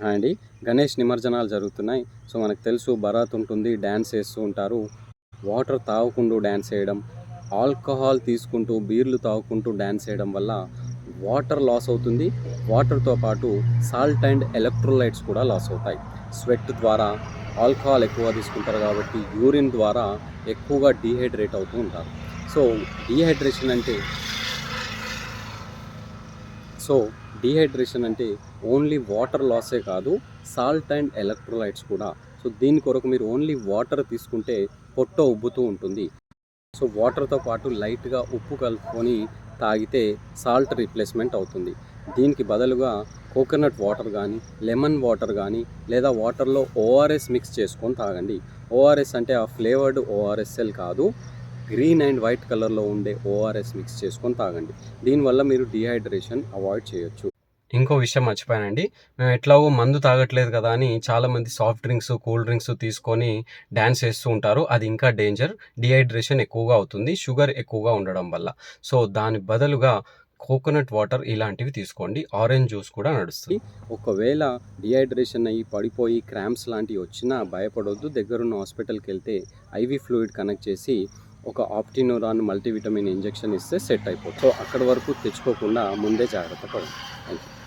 And. Ganesh నిమజ్జనాలు జరుగుతున్నాయి. So మనకు తెలుసు బరాత్ ఉంటుంది డ్యాన్స్ వేస్తూ ఉంటారు. వాటర్ తాగుకుంటూ డ్యాన్స్ వేయడం ఆల్కహాల్ తీసుకుంటూ బీర్లు తాగుకుంటూ డ్యాన్స్ వేయడం వల్ల వాటర్ లాస్ అవుతుంది. వాటర్తో పాటు సాల్ట్ అండ్ ఎలక్ట్రోలైట్స్ కూడా లాస్ అవుతాయి. స్వెట్ ద్వారా ఆల్కహాల్ ఎక్కువ తీసుకుంటారు కాబట్టి యూరిన్ ద్వారా ఎక్కువగా డీహైడ్రేట్ అవుతూ ఉంటారు. సో డీహైడ్రేషన్ అంటే సో డీహైడ్రేషన్ అంటే ఓన్లీ వాటర్ లాసే కాదు సాల్ట్ అండ్ ఎలక్ట్రోలైట్స్ కూడా. సో దీని కొరకు మీరు ఓన్లీ వాటర్ తీసుకుంటే పొట్ట ఉబ్బుతూ ఉంటుంది. సో వాటర్తో పాటు లైట్గా ఉప్పు కలుపుకొని తాగితే సాల్ట్ రీప్లేస్మెంట్ అవుతుంది. దీనికి బదులుగా కోకోనట్ వాటర్ కానీ లెమన్ వాటర్ కానీ లేదా వాటర్లో ఓఆర్ఎస్ మిక్స్ చేసుకొని తాగండి. ఓఆర్ఎస్ అంటే ఆ ఫ్లేవర్డ్ ఓఆర్ఎస్ఎల్ కాదు గ్రీన్ అండ్ వైట్ కలర్లో ఉండే ఓఆర్ఎస్ మిక్స్ చేసుకొని తాగండి. దీనివల్ల మీరు డిహైడ్రేషన్ అవాయిడ్ చేయొచ్చు. ఇంకో విషయం మర్చిపోయానండి. మేము ఎట్లాగో మందు తాగట్లేదు కదా అని చాలామంది సాఫ్ట్ డ్రింక్స్ కూల్ డ్రింక్స్ తీసుకొని డ్యాన్స్ వేస్తూ ఉంటారు. అది ఇంకా డేంజర్ డిహైడ్రేషన్ ఎక్కువగా అవుతుంది. షుగర్ ఎక్కువగా ఉండడం వల్ల. సో దాని బదులుగా కోకోనట్ వాటర్ ఇలాంటివి తీసుకోండి. ఆరెంజ్ జ్యూస్ కూడా నడుస్తుంది. ఒకవేళ డిహైడ్రేషన్ అయ్యి పడిపోయి క్రామ్స్ లాంటివి వచ్చినా భయపడొద్దు. దగ్గరున్న హాస్పిటల్కి వెళ్తే ఐవి ఫ్లూయిడ్ కనెక్ట్ చేసి ఒక ఆప్టినోరాన్ మల్టీవిటమిన్ ఇంజెక్షన్ ఇస్తే సెట్ అయిపోతుంది. సో అక్కడి వరకు తెచ్చుకోకుండా ముందే జాగ్రత్త పడండి. Thank you